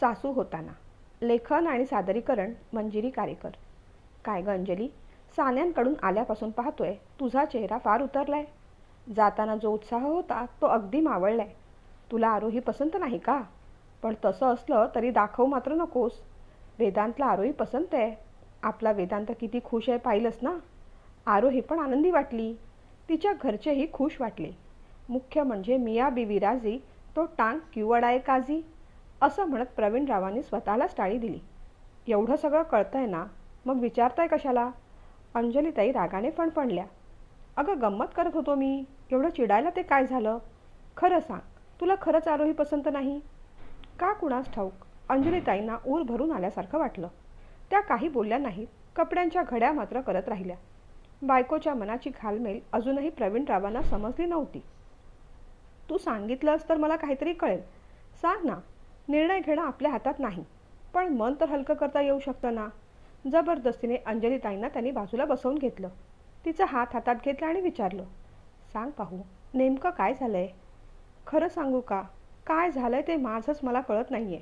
सासू होताना. लेखन आणि सादरीकरण मंजिरी कारेकर. काय ग अंजली? सान्यांकडून आल्यापासून पाहतोय तुझा चेहरा फार उतरलाय. जाताना जो उत्साह होता तो अगदी मावळलाय. तुला आरोही पसंत नाही का? पण तसं असलं तरी दाखव मात्र नकोस. वेदांतला आरोही पसंत आहे. आपला वेदांत किती खुश आहे पाहिलंस ना? आरोही पण आनंदी वाटली. तिच्या घरचेही खुश वाटले. मुख्य म्हणजे मिया बिवी राजी तो टांग किवडाय काजी असं म्हणत प्रवीणरावांनी स्वतःलाच टाळी दिली. एवढं सगळं कळतंय ना मग विचारताय कशाला? अंजलीताई रागाने फणफणल्या. अगं गंमत करत होतो मी एवढं चिडायला ते काय झालं? खरं सांग तुला खरंच आरोही पसंत नाही? का कुणास ठाऊक? अंजलीताईंना ऊर भरून आल्यासारखं वाटलं. त्या काही बोलल्या नाहीत कपड्यांच्या घड्या मात्र करत राहिल्या. बायकोच्या मनाची घालमेल अजूनही प्रवीणरावांना समजली नव्हती. तू सांगितलंस तर मला काहीतरी कळेल. सांग ना निर्णय घेणं आपल्या हातात नाही. पण मन तर हलकं करता येऊ शकतं ना? जबरदस्तीने अंजलीताईंना त्यांनी बाजूला बसवून घेतलं. तिचा हात हातात घेतला आणि विचारलं सांग पाहू नेमकं काय झालंय? खरं सांगू का? काय झालंय ते माझंच मला कळत नाहीये.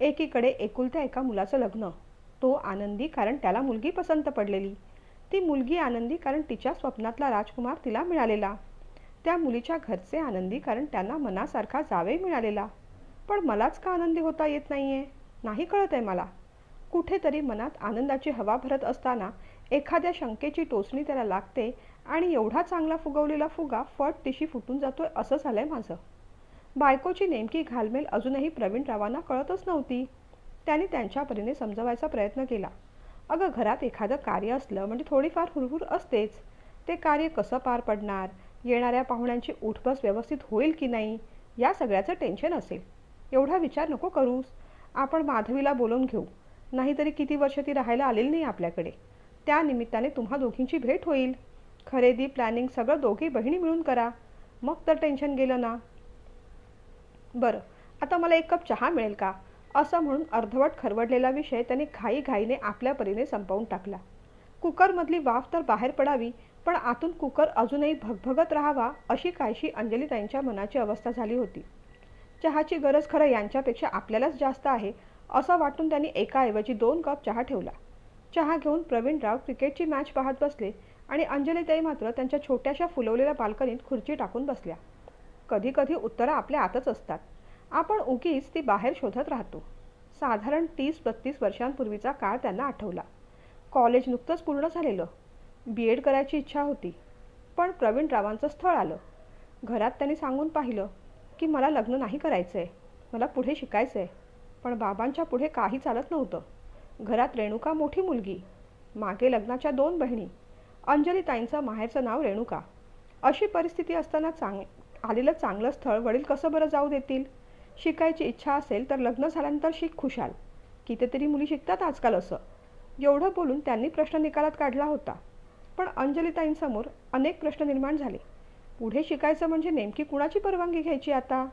एकीकडे एकुलत्या एका मुलाचं लग्न. तो आनंदी कारण त्याला मुलगी पसंत पडलेली. ती मुलगी आनंदी कारण तिच्या स्वप्नातला राजकुमार तिला मिळालेला. त्या मुलीच्या घरचे आनंदी कारण त्यांना मनासारखा जावे मिळालेला. पण मलाच का आनंदी होता येत नाहीये? नाही कळत आहे मला. कुठेतरी मनात आनंदाची हवा भरत असताना एखाद्या शंकेची टोचणी त्याला लागते आणि एवढा चांगला फुगवलेला फुगा फट तिशी फुटून जातोय असं झालंय माझं. बायकोची नेमकी घालमेल अजूनही प्रवीणरावांना कळतच नव्हती. त्यांनी त्यांच्या परीने समजवायचा प्रयत्न केला. अगं घरात एखादं कार्य असलं म्हणजे थोडीफार हुरहुर असतेच. ते कार्य कसं पार पडणार? येणाऱ्या पाहुण्यांची उठबस व्यवस्थित होईल की नाही? या सगळ्याचं टेन्शन असेल. एवढा विचार नको करूस. आपण माधवीला बोलवून घेऊ. नाहीतरी किती वर्ष ती राहायला आलेली नाही आपल्याकडे. त्या निमित्ताने तुम्हा दोघींची भेट होईल. खरेदी प्लॅनिंग सगळं दोघी बहिणी मिळून करा. मग तर टेन्शन गेलं ना. बरं आता मला एक कप चहा मिळेल का? असं म्हणून अर्धवट खरवडलेला विषय त्याने घाईघाईने आपल्या परीने संपवून टाकला. कुकरमधली वाफ तर बाहेर पडावी पण आतून कुकर अजूनही भगभगत राहावा अशी कायशी त्यांच्या मनाची अवस्था झाली होती. चहाची गरज खरं यांच्यापेक्षा आपल्यालाच जास्त आहे असं वाटून त्यांनी एकाऐवजी दोन कप चहा ठेवला. चहा घेऊन प्रवीणराव क्रिकेटची मॅच पाहत बसले आणि अंजलीताई मात्र त्यांच्या छोट्याशा फुलवलेल्या बाल्कनीत खुर्ची टाकून बसल्या. कधी कधी उत्तरं आपल्या आतच असतात. आपण उगीच ती बाहेर शोधत राहतो. साधारण तीस बत्तीस वर्षांपूर्वीचा काळ त्यांना आठवला. कॉलेज नुकतंच पूर्ण झालेलं. बी एड करायची इच्छा होती. पण प्रवीणरावांचं स्थळ आलं. घरात त्यांनी सांगून पाहिलं की मला लग्न नाही करायचं आहे मला पुढे शिकायचं आहे पण बाबांच्या पुढे काही चालत नव्हतं. घरात रेणुका मोठी मुलगी मागे लग्नाच्या दोन बहिणी अंजलीताईंचं माहेरचं नाव रेणुका. अशी परिस्थिती असताना चांग आलेलं चांगलं स्थळ वडील कसं बरं जाऊ देतील? शिकायची इच्छा असेल तर लग्न झाल्यानंतर शिक खुशाल. कितीतरी मुली शिकतात आजकाल असं. एवढं बोलून त्यांनी प्रश्न निकालात काढला होता. पण अंजलीताईंसमोर अनेक प्रश्न निर्माण झाले. पुढे शिकायचं म्हणजे नेमकी कुणाची परवानगी घ्यायची आता?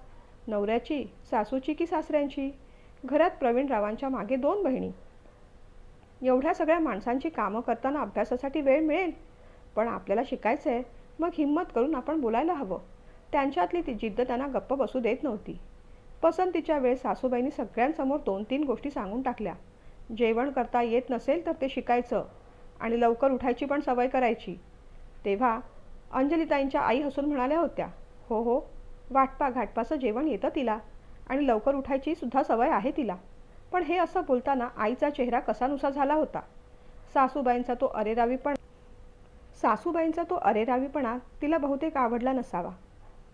नवऱ्याची सासूची की सासऱ्यांची? घरात प्रवीणरावांच्या मागे दोन बहिणी. एवढ्या सगळ्या माणसांची कामं करताना अभ्यासासाठी वेळ मिळेल? पण आपल्याला शिकायचं आहे मग हिंमत करून आपण बोलायला हवं. त्यांच्यातली ती जिद्द त्यांना गप्प बसू देत नव्हती. पसंतीच्या वेळेस सासूबाईंनी सगळ्यांसमोर दोन तीन गोष्टी सांगून टाकल्या. जेवण करता येत नसेल तर ते शिकायचं आणि लवकर उठायची पण सवय करायची. तेव्हा अंजलीताईंच्या आई हसून म्हणाल्या होत्या हो हो वाटपा घाटपाचं जेवण येतं तिला आणि लवकर उठायची सुद्धा सवय आहे तिला. पण हे असं बोलताना आईचा चेहरा कसानुसा झाला होता. सासूबाईंचा तो अरेरावीपण सासूबाईंचा तो अरेरावीपणा तिला बहुतेक आवडला नसावा.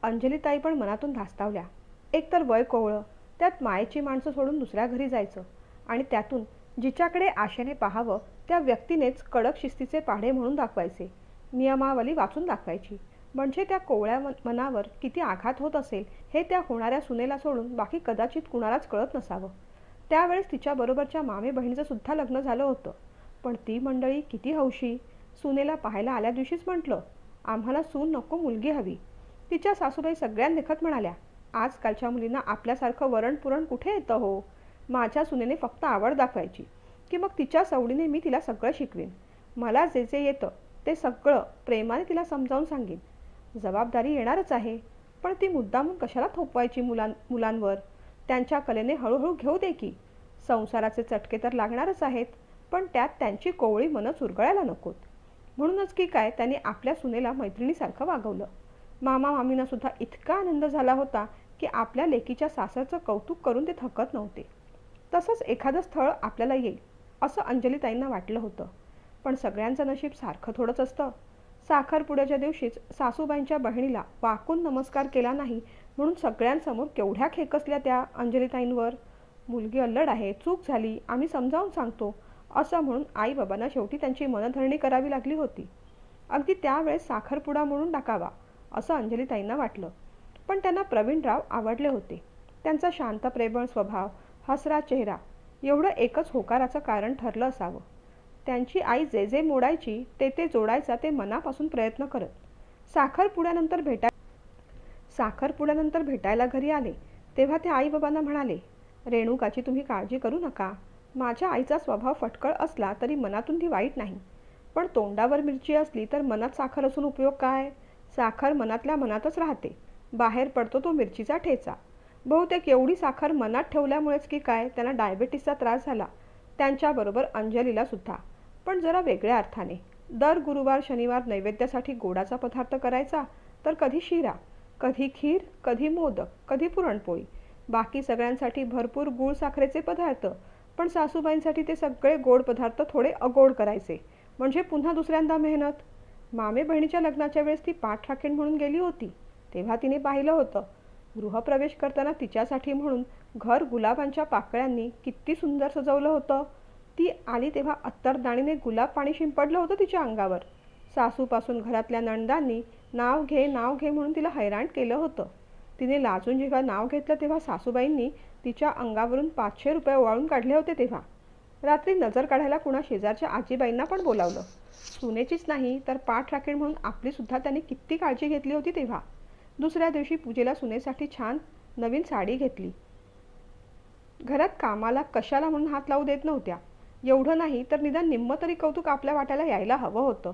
अंजलीताई पण मनातून धास्तावल्या. एकतर वय कोवळं त्यात मायेची माणसं सोडून दुसऱ्या घरी जायचं आणि त्यातून जिच्याकडे आशेने पाहावं त्या व्यक्तीनेच कडक शिस्तीचे पाढे म्हणून दाखवायचे. नियमावली वाचून दाखवायची. म्हणजे त्या कोवळ्या मनावर किती आघात होत असेल हे त्या होणाऱ्या सुनेला सोडून बाकी कदाचित कुणालाच कळत नसावं. त्यावेळेस तिच्याबरोबरच्या मामे बहिणीचं सुद्धा लग्न झालं होतं. पण ती मंडळी किती हौशी. सुनेला पाहायला आल्या दिवशीच म्हटलं आम्हाला सून नको मुलगी हवी. तिच्या सासूबाई सगळ्यांदेखत म्हणाल्या आजकालच्या मुलींना आपल्यासारखं वरण पुरण कुठे येतं हो? माझ्या सुनेने फक्त आवड दाखवायची. की मग तिच्या सवडीने मी तिला सगळं शिकवेन. मला जे जे येतं ते सगळं प्रेमाने तिला समजावून सांगेन. जबाबदारी येणारच आहे पण ती मुद्दामून कशाला थोपवायची मुलां मुलांवर? त्यांच्या कलेने हळूहळू घेऊ दे की. संसाराचे चटके तर लागणारच आहेत पण त्यात त्यांची कोवळी मनं चुरगळायला नकोत. म्हणूनच की काय त्यांनी आपल्या सुनेला मैत्रिणीसारखं वागवलं. मामा मामींना सुद्धा इतका आनंद झाला होता की आपल्या लेकीच्या सासरचं कौतुक करून ते थकत नव्हते. तसंच एखादं स्थळ आपल्याला येईल असं अंजलीताईंना वाटलं होतं. पण सगळ्यांचं नशीब सारखं थोडंच असतं. साखरपुड्याच्या दिवशीच सासूबाईंच्या बहिणीला वाकून नमस्कार केला नाही म्हणून सगळ्यांसमोर केवढ्या खेकसल्या त्या अंजलीताईंवर. मुलगी अल्लड आहे चूक झाली आम्ही समजावून सांगतो असं म्हणून आईबाबांना शेवटी त्यांची मनधरणी करावी लागली होती. अगदी त्यावेळेस साखरपुडा म्हणून टाकावा असं अंजलीताईंना वाटलं. पण त्यांना प्रवीणराव आवडले होते. त्यांचा शांत प्रेमळ स्वभाव हसरा चेहरा एवढं एकच होकाराचं कारण ठरलं असावं. त्यांची आई जे जे मोडायची ते ते जोडायचा ते मनापासून प्रयत्न करत. साखरपुड्यानंतर भेटाय साखरपुड्यानंतर भेटायला घरी आले तेव्हा ते आईबाबांना म्हणाले रेणुकाची तुम्ही काळजी करू नका. माझ्या आईचा स्वभाव फटकळ असला तरी मनातून ती वाईट नाही. पण तोंडावर मिरची असली तर मनात साखर असून उपयोग काय? साखर मनातल्या मनातच राहते. बाहेर पडतो तो मिरचीचा ठेचा. बहुतेक एवढी साखर मनात ठेवल्यामुळेच की काय त्यांना डायबेटीसचा त्रास झाला. त्यांच्याबरोबर अंजलीला सुद्धा. पण जरा वेगळ्या अर्थाने. दर गुरुवार शनिवार नैवेद्यासाठी गोडाचा पदार्थ करायचा तर कधी शिरा कधी खीर कधी मोदक कधी पुरणपोळी. बाकी सगळ्यांसाठी भरपूर गूळ साखरेचे पदार्थ पण सासूबाईंसाठी ते सगळे गोड पदार्थ थोडे अगोड करायचे. म्हणजे पुन्हा दुसऱ्यांदा मेहनत? मामे बहिणीच्या लग्नाच्या वेळेस ती पाठ राखीण म्हणून गेली होती. तेव्हा तिने पाहिलं होतं. गृहप्रवेश करताना तिच्यासाठी म्हणून घर गुलाबांच्या पाकळ्यांनी किती सुंदर सजवलं होतं. ती आली तेव्हा अत्तरदाणीने गुलाब पाणी शिंपडलं होतं तिच्या अंगावर. सासूपासून घरातल्या नणदांनी नाव घे नाव घे म्हणून तिला हैराण केलं होतं. तिने लाजून जेव्हा नाव घेतलं तेव्हा सासूबाईंनी तिच्या अंगावरून पाचशे रुपये ओवाळून काढले होते तेव्हा. रात्री नजर काढायला कुणा शेजारच्या आजीबाईंना पण बोलावलं. सुनेचीच नाही तर पाठ राखीण म्हणून आपलीसुद्धा त्यांनी किती काळजी घेतली होती तेव्हा. दुसऱ्या दिवशी पूजेला सुनेसाठी छान नवीन साडी घेतली. घरात कामाला कशाला म्हणून हात लावू देत नव्हत्या. एवढं नाही तर निदान निम्म तरी कौतुक आपल्या वाट्याला यायला हवं होतं.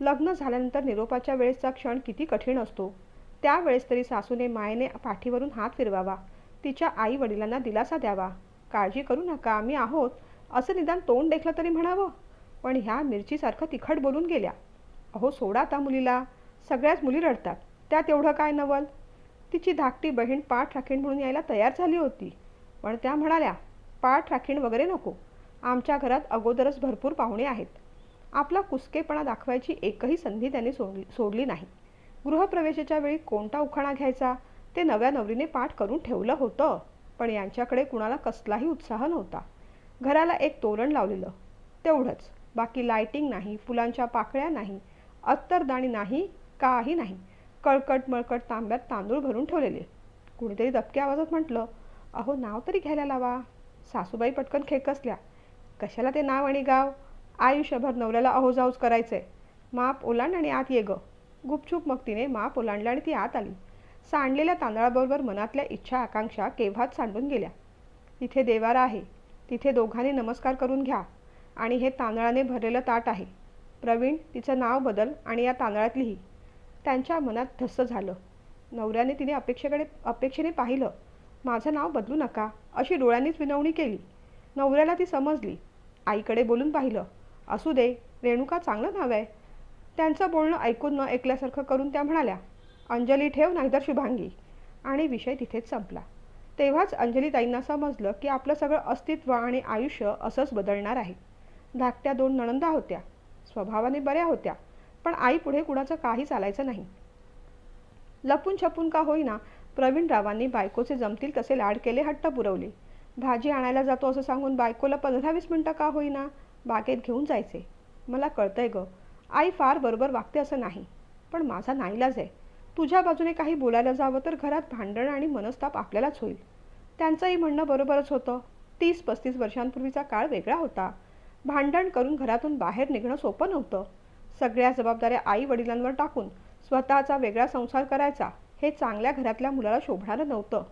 लग्न झाल्यानंतर निरोपाच्या वेळेसचा क्षण किती कठीण असतो. त्यावेळेस तरी सासूने मायेने पाठीवरून हात फिरवावा. तिच्या आई वडिलांना दिलासा द्यावा. काळजी करू नका आम्ही आहोत. असं निदान तोंड देखलं तरी म्हणावं. पण ह्या मिरचीसारखं तिखट बोलून गेल्या. अहो सोडा आता मुलीला. सगळ्याच मुली रडतात. त्यात एवढं काय नवल? तिची धाकटी बहीण पाठ राखीण म्हणून यायला तयार झाली होती. पण त्या म्हणाल्या पाठ राखीण वगैरे नको. आमच्या घरात अगोदरच भरपूर पाहुणे आहेत. आपला कुसकेपणा दाखवायची एकही संधी त्यांनी सोडली सोडली नाही. गृहप्रवेशाच्या वेळी कोणता उखाणा घ्यायचा? ते नव्या नवरीने पाठ करून ठेवलं होतं पण यांच्याकडे कुणाला कसलाही उत्साह नव्हता. घराला एक तोरण लावलेलं. तेवढंच. बाकी लायटिंग नाही फुलांच्या पाकळ्या नाही अत्तरदाणी नाही काही नाही. कळकट मळकट तांब्यात तांदूळ भरून ठेवलेले. कुणीतरी दबक्या आवाजात म्हटलं अहो नाव तरी घ्यायला लावा. सासूबाई पटकन खेकसल्या. कशाला ते नाव आणि गाव? आयुष्यभर नवऱ्याला अहोजाऊज करायचंय. माप ओलांड आणि आत ये ग. गुपचूप मग तिने माप ओलांडलं आणि ती आत आली. सांडलेल्या तांदळाबरोबर मनातल्या इच्छा आकांक्षा केव्हाच सांडून गेल्या. तिथे देवारा आहे. तिथे दोघांनी नमस्कार करून घ्या. आणि हे तांदळाने भरलेलं ताट आहे. प्रवीण तिचं नाव बदल आणि या तांदळात लिही त्यांच्या मनात धस्स झालं. नवऱ्याने तिने अपेक्षेकडे अपेक्षेने पाहिलं. माझं नाव बदलू नका. अशी डोळ्यांनीच विनवणी केली. नवऱ्याला ती समजली. आईकडे बोलून पाहिलं. असू दे रेणुका चांगलं नाव आहे. त्यांचं बोलणं ऐकून न ऐकल्यासारखं करून त्या म्हणाल्या अंजली ठेव नाहीतर शुभांगी. आणि विषय तिथेच संपला. तेव्हाच अंजलीताईंना समजलं की आपलं सगळं अस्तित्व आणि आयुष्य असंच बदलणार आहे. धाकट्या दोन नणंदा होत्या. स्वभावाने बऱ्या होत्या पण आई पुढे कुणाचं काही चालायचं नाही. लपून छपून का होईना प्रवीणरावांनी बायकोचे जमतील तसे लाड केले हट्ट पुरवले. भाजी आणायला जातो असं सांगून बायकोला पंधरा वीस मिनटं का होईना? बागेत घेऊन जायचे. मला कळतंय ग. आई फार बरोबर वागते असं नाही. पण माझा नाईलाज आहे. तुझ्या बाजूने काही बोलायला जावं तर घरात भांडण आणि मनस्ताप आपल्यालाच होईल. त्यांचंही म्हणणं बरोबरच होतं. तीस पस्तीस वर्षांपूर्वीचा काळ वेगळा होता. भांडण करून घरातून बाहेर निघणं सोपं नव्हतं. सगळ्या जबाबदाऱ्या आई वडिलांवर टाकून स्वतःचा वेगळा संसार करायचा हे चांगल्या घरातल्या मुलाला शोभणारं नव्हतं.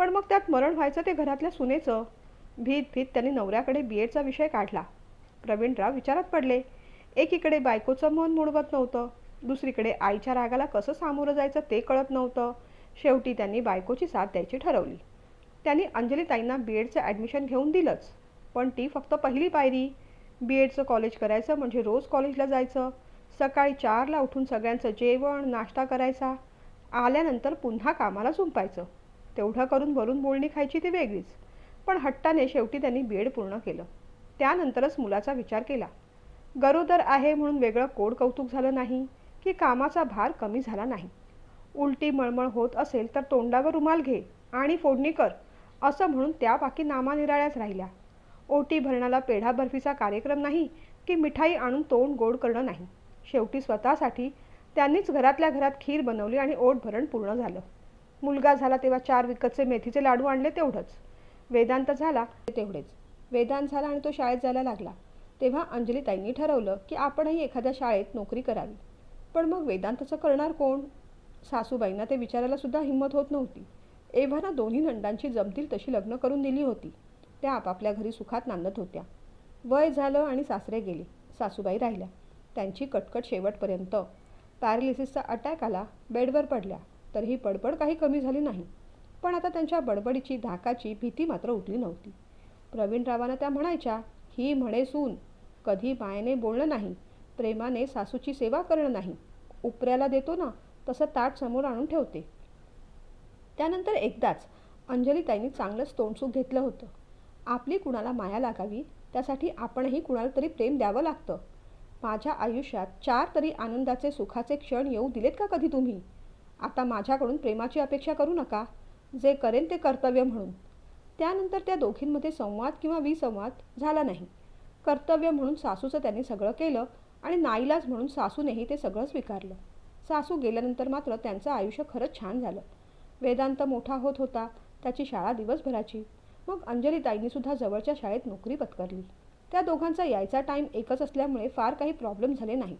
पण मग त्यात मरण व्हायचं ते घरातल्या सुनेचं. भीत भीत त्यांनी नवऱ्याकडे बी एडचा विषय काढला. प्रवीणराव विचारात पडले. एकीकडे बायकोचं मन मुडवत नव्हतं. दुसरीकडे आईच्या रागाला कसं सामोरं जायचं ते कळत नव्हतं. शेवटी त्यांनी बायकोची साथ द्यायची ठरवली. त्यांनी अंजलीताईंना बी एडचं ॲडमिशन घेऊन दिलंच. पण ती फक्त पहिली पायरी. बी एडचं कॉलेज करायचं म्हणजे रोज कॉलेजला जायचं. सकाळी चारला उठून सगळ्यांचं जेवण नाश्ता करायचा. आल्यानंतर पुन्हा कामाला झुंपायचं. तेवढं करून वरून बोलणी खायची ती वेगळीच. पण हट्टाने शेवटी त्यांनी बी एड पूर्ण केलं. त्यानंतरच मुलाचा विचार केला. गरोदर आहे म्हणून वेगळं कोड कौतुक झालं नाही की कामाचा भार कमी झाला नाही. उलटी मळमळ होत असेल तर तोंडावर रुमाल घे आणि फोडणी कर असं म्हणून त्या बाकी नामानिराळ्याच राहिल्या. ओटी भरणाला पेढा बर्फीचा कार्यक्रम नाही की मिठाई आणून तोंड गोड करणं नाही. शेवटी स्वतःसाठी त्यांनीच घरातल्या घरात खीर बनवली आणि ओट भरण पूर्ण झालं. मुलगा झाला तेव्हा चार विकतचे मेथीचे लाडू आणले तेवढंच. वेदांत झाला तेवढेच. वेदांत झाला आणि तो शाळेत जायला लागला. तेव्हा अंजलीताईंनी ठरवलं की आपणही एखाद्या शाळेत नोकरी करावी. पण मग वेदांतचं करणार कोण? सासूबाईंना ते विचारायला सुद्धा हिंमत होत नव्हती. एव्हाना दोन्ही नंदांची जमतील तशी लग्न करून दिली होती. त्या आपापल्या घरी सुखात नांदत होत्या. वय झालं आणि सासरे गेले. सासूबाई राहिल्या. त्यांची कटकट शेवटपर्यंत पॅरालिसिसचा अटॅक आला बेडवर पडल्या. तर ही बडबड काही कमी झाली नाही. पण आता त्यांच्या बडबडीची धाकाची भीती मात्र उठली नव्हती. प्रवीणरावांना त्या म्हणायच्या ही म्हणे सून कधी मायेने बोलणं नाही प्रेमाने सासूची सेवा करणं नाही उपऱ्याला देतो ना तसं ताट समोर आणून ठेवते. त्यानंतर एकदाच अंजलीताईंनी चांगलंच तोंडसूक घेतलं होतं. आपली कुणाला माया लागावी त्यासाठी आपणही कुणाला तरी प्रेम द्यावं लागतं. माझ्या आयुष्यात चार तरी आनंदाचे सुखाचे क्षण येऊ दिलेत का कधी तुम्ही? आता माझ्याकडून प्रेमाची अपेक्षा करू नका. जे करेन ते कर्तव्य म्हणून. त्यानंतर त्या दोघींमध्ये संवाद किंवा विसंवाद झाला नाही. कर्तव्य म्हणून सासूचं त्यांनी सगळं केलं आणि नाईलाज म्हणून सासूनेही ते सगळं स्वीकारलं. सासू गेल्यानंतर मात्र त्यांचं आयुष्य खरंच छान झालं. वेदांत मोठा होत होता त्याची शाळा दिवसभराची. मग अंजलीताईंनी सुद्धा जवळच्या शाळेत नोकरी पत्करली. त्या दोघांचा यायचा टाईम एकच असल्यामुळे फार काही प्रॉब्लेम झाले नाही.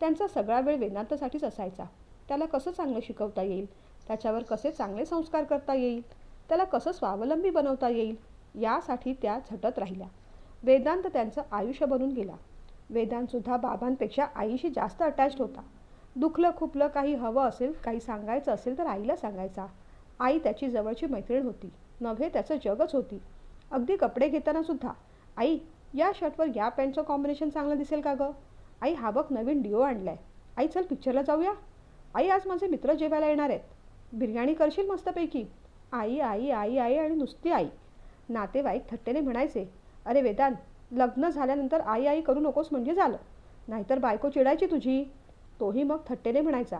त्यांचा सगळा वेळ वेदांतसाठीच असायचा. त्याला कसं चांगलं शिकवता येईल? त्याच्यावर कसे चांगले संस्कार करता येईल? त्याला कसं स्वावलंबी बनवता येईल? यासाठी त्या झटत राहिल्या. वेदांत त्यांचं आयुष्य बनून गेला. वेदांतसुद्धा बाबांपेक्षा आईशी जास्त अटॅच्ड होता. दुखलं खुपलं काही हवं असेल काही सांगायचं असेल तर आईला सांगायचा. आई त्याची जवळची मैत्रीण होती. नव्हे त्याचं जगच होती. अगदी कपडे घेताना सुद्धा. आई या शर्टवर या पॅन्टचं कॉम्बिनेशन चांगलं दिसेल का गं? आई हा बघ नवीन डिओ आणलाय. आई चल पिक्चरला जाऊया. आई आज माझे मित्र जेवायला येणार आहेत. बिर्याणी करशील मस्तपैकी. आई आई आई आई आणि नुसती आई. नातेवाईक थट्टेने म्हणायचे अरे वेदांत लग्न झाल्यानंतर आई आई करू नकोस म्हणजे झालं. नाहीतर बायको चिडायची तुझी. तोही मग थट्टेने म्हणायचा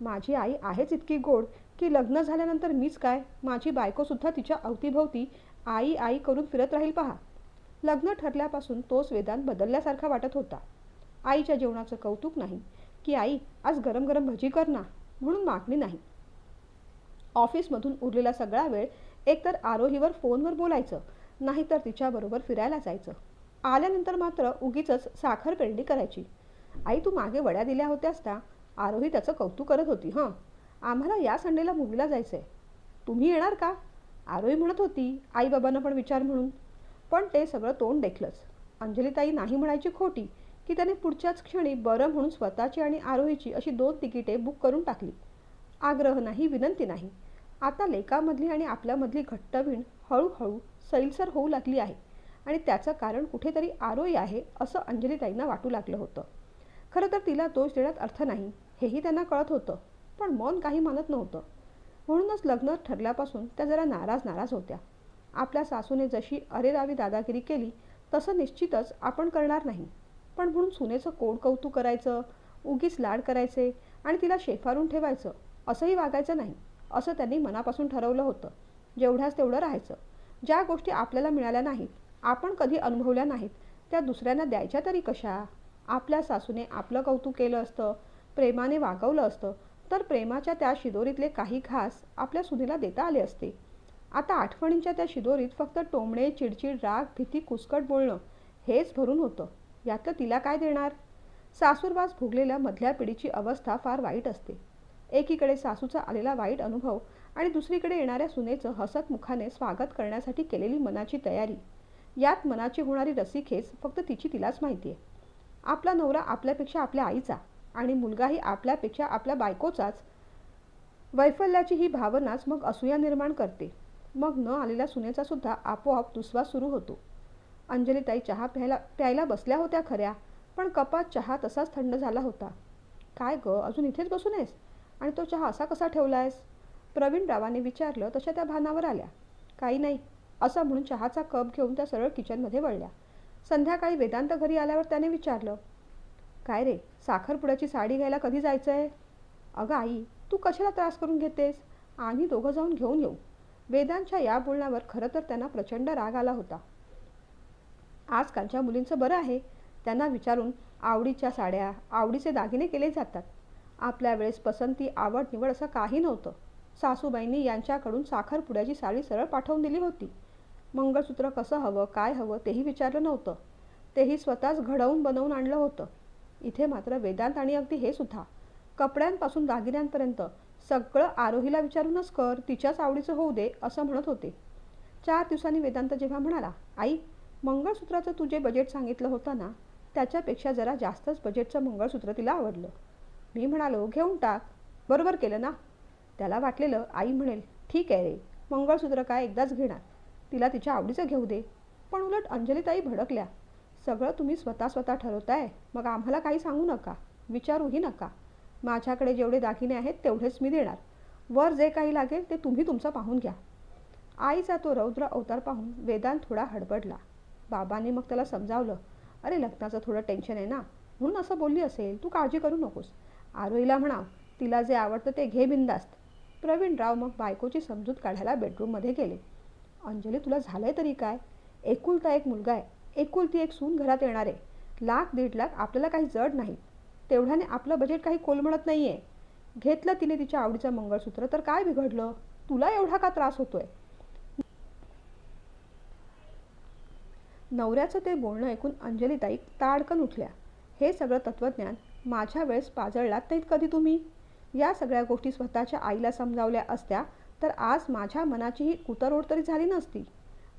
माझी आई आहेच इतकी गोड की लग्न झाल्यानंतर मीच काय? माझी बायकोसुद्धा तिच्या अवतीभोवती आई आई करून फिरत राहील पहा. लग्न ठरल्यापासून तोच वेदांत बदलल्यासारखा वाटत होता. आईच्या जेवणाचं कौतुक नाही. की आई आज गरम गरम भजी कर ना म्हणून मागणी नाही. ऑफिसमधून उरलेला सगळा वेळ एकतर आरोहीवर फोनवर बोलायचं नाहीतर तिच्याबरोबर फिरायला जायचं. आल्यानंतर मात्र उगीच साखर पेरडी करायची. आई तू मागे वड्या दिल्या होत्यास का आरोही त्याचं कौतुक करत होती हं? आम्हाला या संडेला मूवीला जायचं आहे तुम्ही येणार का? आरोही म्हणत होती आईबाबांना पण विचार म्हणून. पण ते सगळं तोंड देखलंच. अंजलीताई नाही म्हणायची खोटी की त्याने पुढच्याच क्षणी बरं म्हणून स्वतःची आणि आरोहीची अशी दोन तिकिटे बुक करून टाकली. आग्रह नाही विनंती नाही. आता लेकामधली आणि आपल्यामधली घट्टवीण हळूहळू सैलसर होऊ लागली आहे आणि त्याचं कारण कुठेतरी आरोही आहे असं अंजलीताईंना वाटू लागलं होतं. खरं तर तिला दोष देण्यात अर्थ नाही हेही त्यांना कळत होतं पण मन काही मानत नव्हतं. म्हणूनच लग्न ठरल्यापासून त्या जरा नाराज नाराज होत्या. आपल्या सासूने जशी अरेरावी दादागिरी केली तसं निश्चितच आपण करणार नाही. पण म्हणून सुनेचं कोड कौतुक करायचं? उगीच लाड करायचे आणि तिला शेफारून ठेवायचं असंही वागायचं नाही असं त्यांनी मनापासून ठरवलं होतं. जेवढ्याच तेवढं राहायचं. ज्या गोष्टी आपल्याला मिळाल्या नाहीत आपण कधी अनुभवल्या नाहीत त्या दुसऱ्यांना द्यायच्या तरी कशा? आपल्या सासूने आपलं कौतुक केलं असतं प्रेमाने वागवलं असतं तर प्रेमाच्या त्या शिदोरीतले काही घास आपल्या सुनेला देता आले असते. आता आठवणींच्या त्या शिदोरीत फक्त टोमणे चिडचिड राग भीती कुसकट बोलणं हेच भरून होतं. यातलं तिला काय देणार? सासूरवास भोगलेल्या मधल्या पिढीची अवस्था फार वाईट असते. एकीकडे सासूचा आलेला वाईट अनुभव आणि दुसरीकडे येणाऱ्या सुनेचं हसत मुखाने स्वागत करण्यासाठी केलेली मनाची तयारी. यात मनाची होणारी रसिकेच फक्त तिची तिलाच माहिती आहे. आपला नवरा आपल्यापेक्षा आपल्या आईचा आणि मुलगाही आपल्यापेक्षा आपल्या बायकोचाच. वैफल्याची ही भावनाच मग असूया निर्माण करते. मग न आलेल्या सुनेचा सुद्धा आपोआप दुस्वास सुरू होतो. अंजलीताई चहा प्यायला प्यायला बसल्या होत्या खऱ्या पण कपात चहा तसाच थंड झाला होता. काय ग अजून इथेच बसून आहेस? आणि तो चहा असा कसा ठेवला आहेस प्रवीणरावाने विचारलं तशा त्या भानावर आल्या. काही नाही. असं म्हणून चहाचा कप घेऊन त्या सरळ किचनमध्ये वळल्या. संध्याकाळी वेदांत घरी आल्यावर त्याने विचारलं काय रे साखरपुड्याची साडी घ्यायला कधी जायचं आहे अगं आई तू कशाला त्रास करून घेतेस? आम्ही दोघं जाऊन घेऊन येऊ. वेदांच्या या बोलण्यावर खरं तर त्यांना प्रचंड राग आला होता. आजकालच्या मुलींचं बरं आहे. त्यांना विचारून आवडीच्या साड्या आवडीचे दागिने केले जातात. आपल्या वेळेस पसंती आवड निवड असं काही नव्हतं. सासूबाईंनी यांच्याकडून साखरपुड्याची साडी सरळ पाठवून दिली होती. मंगळसूत्र कसं हवं काय हवं तेही विचारलं नव्हतं. तेही स्वतःच घडवून बनवून आणलं होतं. इथे मात्र वेदांत आणि अगदी हे सुद्धा. कपड्यांपासून दागिन्यांपर्यंत सगळं आरोहीला विचारूनच कर तिच्याच आवडीचं होऊ दे असं म्हणत होते. चार दिवसांनी वेदांत जेव्हा म्हणाला आई मंगळसूत्राचं तू जे बजेट सांगितलं होतं ना त्याच्यापेक्षा जरा जास्तच बजेटचं मंगळसूत्र तिला आवडलं. मी म्हणालो घेऊन टाक. बरोबर केलं ना? त्याला वाटलेलं आई म्हणेल ठीक आहे रे मंगळसूत्र काय एकदाच घेणार. तिला तिच्या आवडीचं घेऊ दे. पण उलट अंजलीताई भडकल्या. सगळं तुम्ही स्वतः स्वतः ठरवताय मग आम्हाला काही सांगू नका विचारूही नका. माझ्याकडे जेवढे दागिने आहेत तेवढेच मी देणार. वर जे काही लागेल ते तुम्ही तुमचं पाहून घ्या. आईचा तो रौद्र अवतार पाहून वेदांत थोडा हडबडला. बाबांनी मग त्याला समजावलं अरे लग्नाचं थोडं टेन्शन आहे ना म्हणून असं बोलली असेल तू काळजी करू नकोस. आरोहीला म्हणा तिला जे आवडतं ते घे बिंदास्त. प्रवीणराव मग बायकोची समजूत काढायला बेडरूममध्ये गेले. अंजली तुला झालंय तरी काय? एकुलता एक मुलगा आहे. एकुलती एक सून घरात येणार आहे. लाख दीड लाख आपल्याला काही जड नाही. तेवढ्याने आपलं बजेट काही कोलमडत नाही आहे घेतलं तिने तिच्या आवडीचं मंगळसूत्र तर काय बिघडलं? तुला एवढा का त्रास होतोय? नवऱ्याचं ते बोलणं ऐकून अंजलीताई ताडकन उठल्या. हे सगळं तत्त्वज्ञान माझ्या वेळेस पाजळलात नाहीत कधी तुम्ही? या सगळ्या गोष्टी स्वतःच्या आईला समजावल्या असत्या तर आज माझ्या मनाचीही कुतरोड तरी झाली नसती.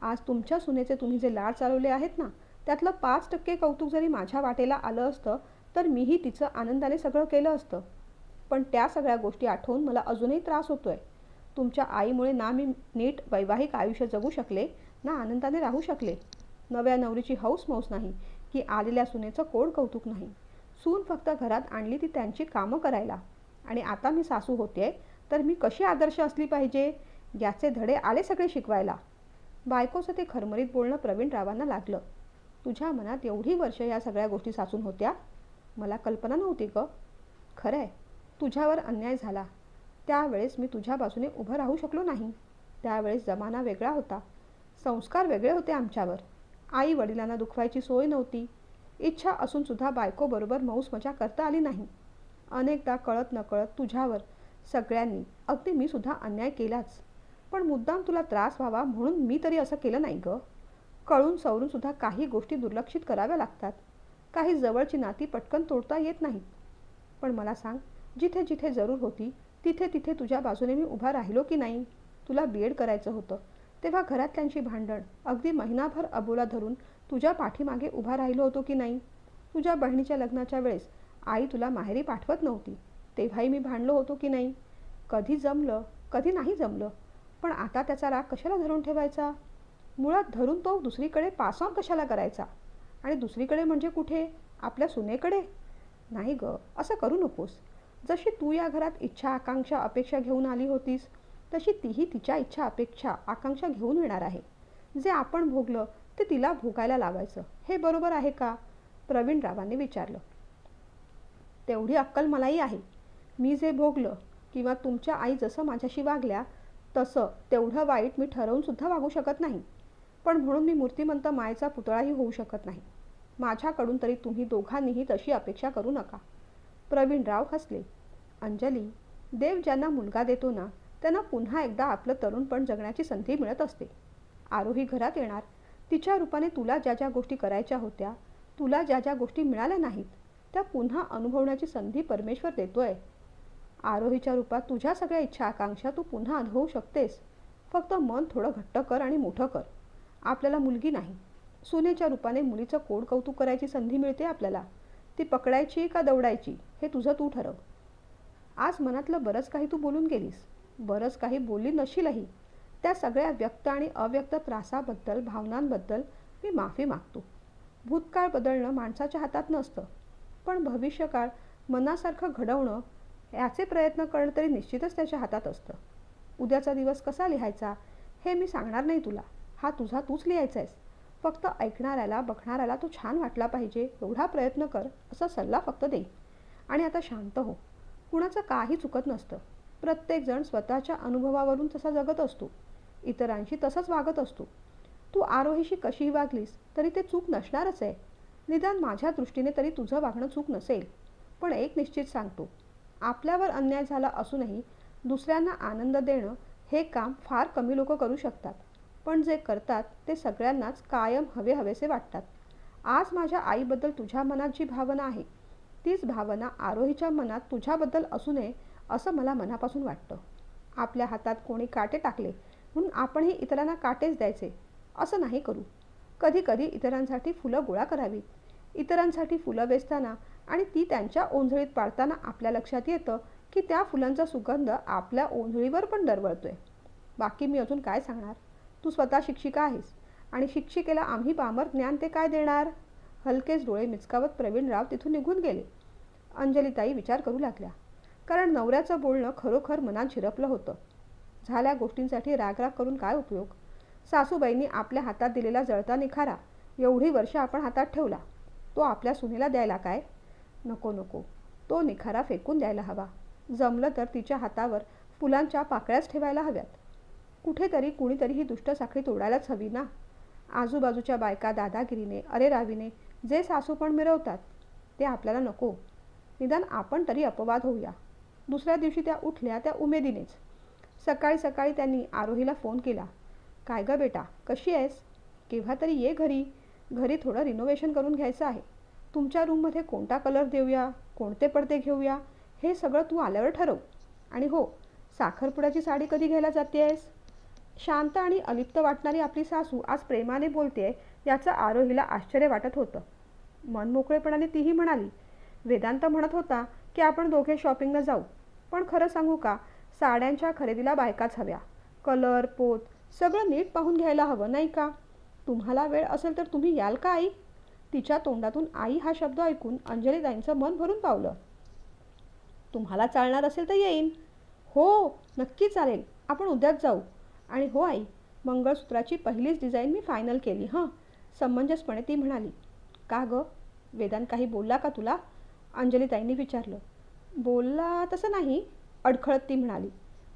आज तुमच्या सुनेचे तुम्ही जे लाड चालवले आहेत ना त्यातलं पाच टक्के कौतुक जरी माझ्या वाटेला आलं असतं तर मीही तिचं आनंदाने सगळं केलं असतं. पण त्या सगळ्या गोष्टी आठवून मला अजूनही त्रास होतोय. तुमच्या आईमुळे ना मी नीट वैवाहिक आयुष्य जगू शकले ना आनंदाने राहू शकले. नव्या नवरीची हौस मौस नाही की आलेल्या सुनेचं कोड कौतुक नाही. सून फक्त घरात आणली ती त्यांची कामं करायला. आणि आता मी सासू होते तर मी कशी आदर्श असली पाहिजे? याचे धडे आले सगळे शिकवायला. बायकोचं ते खरमरीत बोलणं प्रवीणरावांना लागलं. तुझ्या मनात एवढी वर्ष या सगळ्या गोष्टी साचून होत्या? मला कल्पना नव्हती ग. खरं आहे तुझ्यावर अन्याय झाला. त्यावेळेस मी तुझ्या बाजूने उभं राहू शकलो नाही. त्यावेळेस जमाना वेगळा होता. संस्कार वेगळे होते आमच्यावर. आई वडिलांना दुखवायची सोय नव्हती. इच्छा असूनसुद्धा बायकोबरोबर मौस मजा करता आली नाही. अनेकदा कळत नकळत तुझ्यावर सगळ्यांनी अगदी मी सुद्धा अन्याय केलाच. पण मुद्दाम तुला त्रास व्हावा म्हणून मी तरी असं केलं नाही ग. कळून सवरून सुद्धा काही गोष्टी दुर्लक्षित कराव्या लागतात. काही जवळची नाती पटकन तोडता येत नाहीत. पण मला सांग जिथे जिथे जरूर होती तिथे तिथे तुझ्या बाजूने मी उभा राहिलो की नाही? तुला बी एड करायचं होतं. तेव्हा घरातल्यांची भांडण. अगदी महिनाभर अबोला धरून तुझ्या पाठीमागे उभा राहिलो होतो की नाही? तुझ्या बहिणीच्या लग्नाच्या वेळेस आई तुला माहेरी पाठवत नव्हती. तेव्हाही मी भांडलो होतो की नाही? कधी जमलं? कधी नाही जमलं? पण आता त्याचा राग कशाला धरून ठेवायचा? मुळात धरून तो दुसरीकडे पास ऑन कशाला करायचा? आणि दुसरीकडे म्हणजे कुठे? आपल्या सुनेकडे? नाही ग असं करू नकोस. जशी तू या घरात इच्छा आकांक्षा अपेक्षा घेऊन आली होतीस तशी तीही तिच्या इच्छा अपेक्षा आकांक्षा घेऊन येणार आहे. जे आपण भोगलं ते तिला भोगायला लावायचं. हे बरोबर आहे का? प्रवीणरावांनी विचारलं. तेवढी अक्कल मलाही आहे. मी जे भोगलं किंवा तुमच्या आई जसं माझ्याशी वागल्या तसं तेवढं वाईट मी ठरवून सुद्धा वागू शकत नाही. पण म्हणून मी मूर्तिमंत मायेचा पुतळाही होऊ शकत नाही. माझ्याकडून तरी तुम्ही दोघांनीही तशी अपेक्षा करू नका. प्रवीणराव हसले. अंजली देव ज्यांना मुलगा देतो ना त्यांना पुन्हा एकदा आपलं तरुणपण जगण्याची संधी मिळत असते. आरोही घरात येणार. तिच्या रूपाने तुला ज्या ज्या गोष्टी करायच्या होत्या तुला ज्या ज्या गोष्टी मिळाल्या नाहीत त्या पुन्हा अनुभवण्याची संधी परमेश्वर देतोय. आरोहीच्या रूपात तुझ्या सगळ्या इच्छा आकांक्षा तू पुन्हा अनुभवू शकतेस. फक्त मन थोडं घट्ट कर आणि मोठं कर. आपल्याला मुलगी नाही. सुनेच्या रूपाने मुलीचं कोड कौतुक करायची संधी मिळते आपल्याला. ती पकडायची का दौडायची हे तुझं तू ठरव. आज मनातलं बरंच काही तू बोलून गेलीस. बरंच काही बोलली नशीलही. त्या सगळ्या व्यक्त आणि अव्यक्त त्रासाबद्दल भावनांबद्दल मी माफी मागतो. भूतकाळ बदलणं माणसाच्या हातात नसतं. पण भविष्यकाळ मनासारखं घडवणं याचे प्रयत्न करणं तरी निश्चितच त्याच्या हातात असतं. उद्याचा दिवस कसा लिहायचा हे मी सांगणार नाही तुला. हा तुझा तूच लिहायचा आहेस फक्त ऐकणाऱ्याला बघणाऱ्याला तो छान वाटला पाहिजे एवढा प्रयत्न कर असा सल्ला फक्त देईन आणि आता शांत हो. कुणाचं काही चुकत नसतं. प्रत्येकजण स्वतःच्या अनुभवावरून तसा जगत असतो. इतरांशी तसंच वागत असतो. तू आरोहीशी कशीही वागलीस तरी ते चूक नसणारच आहे. निदान माझ्या दृष्टीने तरी तुझं वागणं चूक नसेल. पण एक निश्चित सांगतो. आपल्यावर अन्याय झाला असूनही दुसऱ्यांना आनंद देणं हे काम फार कमी लोक करू शकतात. पण जे करतात ते सगळ्यांनाच कायम हवे हवेसे वाटतात. आज माझ्या आईबद्दल तुझ्या मनात जी भावना आहे तीच भावना आरोहीच्या मनात तुझ्याबद्दल असू नये असं मला मनापासून वाटतं. आपल्या हातात कोणी काटे टाकले म्हणून आपणही इतरांना काटेच द्यायचे असं नाही करू. कधीकधी इतरांसाठी फुलं गोळा करावीत. इतरांसाठी फुलं वेचताना आणि ती त्यांच्या ओंजळीत पाळताना आपल्या लक्षात येतं की त्या फुलांचा सुगंध आपल्या ओंजळीवर पण दरवळतोय. बाकी मी अजून काय सांगणार? तू स्वतः शिक्षिका आहेस आणि शिक्षिकेला आम्ही पामर ज्ञान ते काय देणार? हलकेच डोळे मिचकावत प्रवीणराव तिथून निघून गेले. अंजलीताई विचार करू लागल्या. कारण नवऱ्याचं बोलणं खरोखर मनात झिरपलं होतं. झाल्या गोष्टींसाठी रागराग करून काय उपयोग? सासूबाईंनी आपल्या हातात दिलेला जळता निखारा एवढी वर्ष आपण हातात ठेवला. तो आपल्या सुनेला द्यायला काय? नको नको. तो निखारा फेकून द्यायला हवा. जमलं तर तिच्या हातावर फुलांच्या पाकळ्याच ठेवायला हव्यात. कुठेतरी कुणीतरी ही दुष्ट साखळी तोडायलाच हवी ना? आजूबाजूच्या बायका दादागिरीने अरे रावीने जे सासूपण मिरवतात ते आपल्याला नको. निदान आपण तरी अपवाद होऊया. दुसऱ्या दिवशी त्या उठल्या त्या उमेदीनेच. सकाळी सकाळी त्यांनी आरोहीला फोन केला. काय गं बेटा कशी आहेस? केव्हा तरी ये घरी. घरी थोडं रिनोव्हेशन करून घ्यायचं आहे. तुमच्या रूममध्ये कोणता कलर देऊया? कोणते पडदे घेऊया? हे सगळं तू आल्यावर ठरव. आणि हो साखरपुड्याची साडी कधी घ्यायला जाते आहेस शांत आणि अलिप्त वाटणारी आपली सासू आज प्रेमाने बोलते याचं आरोहीला आश्चर्य वाटत होतं. मनमोकळेपणाने तीही म्हणाली. वेदांत म्हणत होता की आपण दोघे शॉपिंगला जाऊ. पण खरं सांगू का? साड्यांच्या खरेदीला बायकाच हव्या. कलर पोत सगळं नीट पाहून घ्यायला हवं नाही का? तुम्हाला वेळ असेल तर तुम्ही याल का आई? तिच्या तोंडातून आई हा शब्द ऐकून अंजलीताईंचं मन भरून पावलं. तुम्हाला चालणार असेल तर येईन. हो नक्की चालेल. आपण उद्याच जाऊ. आणि हो आई मंगळसूत्राची पहिलीच डिझाईन मी फायनल केली हां? समंजसपणे ती म्हणाली. का गं? वेदांत काही बोलला का तुला? अंजलीताईंनी विचारलं बोलला तसं नाही अडखळत ती म्हणाली.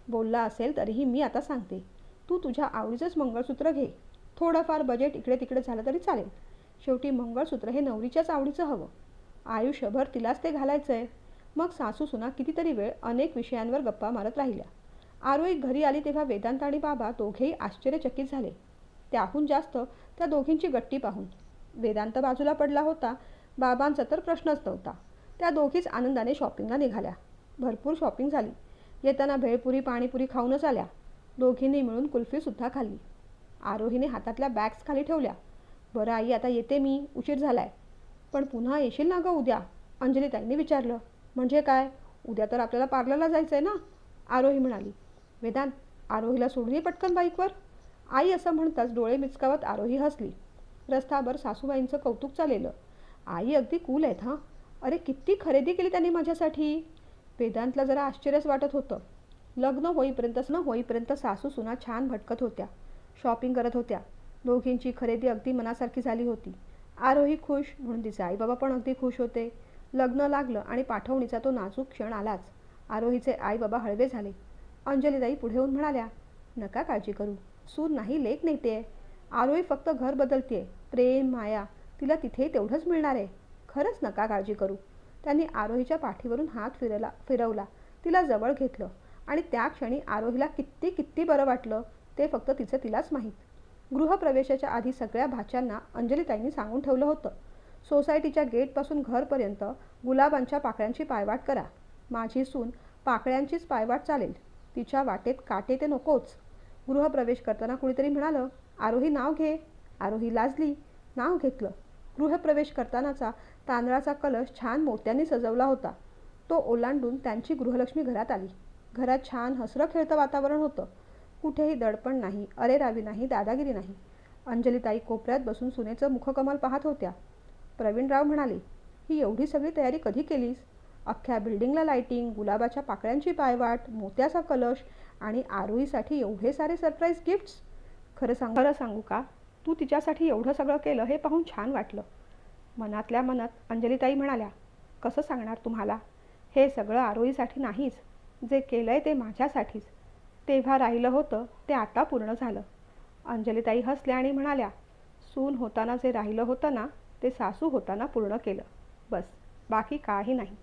बोलला असेल तरीही मी आता सांगते. तू तुझ्या आवडीचंच मंगळसूत्र घे. थोडंफार बजेट इकडे तिकडे झालं तरी चालेल. शेवटी मंगळसूत्र हे नवरीच्याच आवडीचं हवं. आयुष्यभर तिलाच ते घालायचं आहे मग सासू सुना कितीतरी वेळ अनेक विषयांवर गप्पा मारत राहिल्या. आरोही घरी आली तेव्हा वेदांत आणि बाबा दोघेही आश्चर्यचकित झाले. त्याहून जास्त त्या दोघींची गट्टी पाहून. वेदांत बाजूला पडला होता. बाबांचा तर प्रश्नच नव्हता. त्या दोघीच आनंदाने शॉपिंगला निघाल्या. भरपूर शॉपिंग झाली. येताना भेळपुरी पाणीपुरी खाऊनच आल्या. दोघींनी मिळून कुल्फीसुद्धा खाल्ली. आरोहीने हातातल्या बॅग्स खाली ठेवल्या. बरं आई आता येते मी. उशीर झालाय. पण पुन्हा येशील ना गं उद्या? अंजलीताईंनी विचारलं. म्हणजे काय? उद्या तर आपल्याला पार्लरला जायचं आहे ना? आरोही म्हणाली. वेदांत आरोहीला सोडली पटकन बाईकवर? आई असं म्हणताच डोळे मिचकावत आरोही हसली. रस्ताभर सासूबाईंचं कौतुक चाललेलं आई अगदी कूल आहेत हां? अरे किती खरेदी केली त्यांनी माझ्यासाठी? वेदांतला जरा आश्चर्यच वाटत होतं. लग्न होईपर्यंतच न होईपर्यंत सासू सुना छान भटकत होत्या. शॉपिंग करत होत्या. दोघींची खरेदी अगदी मनासारखी झाली होती. आरोही खुश म्हणून तिचे आईबाबा पण अगदी खुश होते. लग्न लागलं आणि पाठवणीचा तो नाजूक क्षण आलाच. आरोहीचे आईबाबा हळवे झाले. अंजलीताई पुढे येऊन म्हणाल्या नका काळजी करू. सूर नाही लेख नेते आरोही फक्त घर बदलते प्रेम माया तिला तिथेही तेवढंच मिळणार आहे. खरंच नका काळजी करू. त्यांनी आरोहीच्या पाठीवरून हात फिरला फिरवला. तिला जवळ घेतलं. आणि त्या क्षणी आरोहीला किती किती बरं वाटलं ते फक्त तिचं तिलाच माहीत. गृहप्रवेशाच्या आधी सगळ्या भाच्यांना अंजलीताईंनी सांगून ठेवलं होतं. सोसायटीच्या गेटपासून घरपर्यंत गुलाबांच्या पाकळ्यांची पायवाट करा. माझी सून पाकळ्यांचीच पायवाट चालेल. तिच्या वाटेत काटे ते नकोच. गृहप्रवेश करताना कुणीतरी म्हणालं आरोही नाव घे. आरोही लाजली नाव घेतलं. गृहप्रवेश करतानाचा तांदळाचा कलश छान मोत्यांनी सजवला होता. तो ओलांडून त्यांची गृहलक्ष्मी घरात आली. घरात छान हसरं खेळतं वातावरण होतं. कुठेही दडपण नाही अरेरावी नाही दादागिरी नाही. अंजलीताई कोपऱ्यात बसून सुनेचं मुखकमल पाहत होत्या. प्रवीणराव म्हणाले ही एवढी सगळी तयारी कधी केलीस? अख्ख्या बिल्डिंगला लाईटिंग गुलाबाच्या पाकळ्यांची पायवाट मोत्याचा कलश आणि आरोहीसाठी एवढे सारे सरप्राईज गिफ्ट्स? खरं सांग खरं सांगू का? तू तिच्यासाठी एवढं सगळं केलं हे पाहून छान वाटलं. मनातल्या मनात अंजलीताई म्हणाल्या कसं सांगणार तुम्हाला? हे सगळं आरोहीसाठी नाहीच. जे केलं आहे ते माझ्यासाठीच. तेव्हा राहिलं होतं ते आता पूर्ण झालं. अंजलीताई हसल्या आणि म्हणाल्या सून होताना जे राहिलं होतं ना ते सासू होताना पूर्ण केलं. बस. बाकी काही नाही.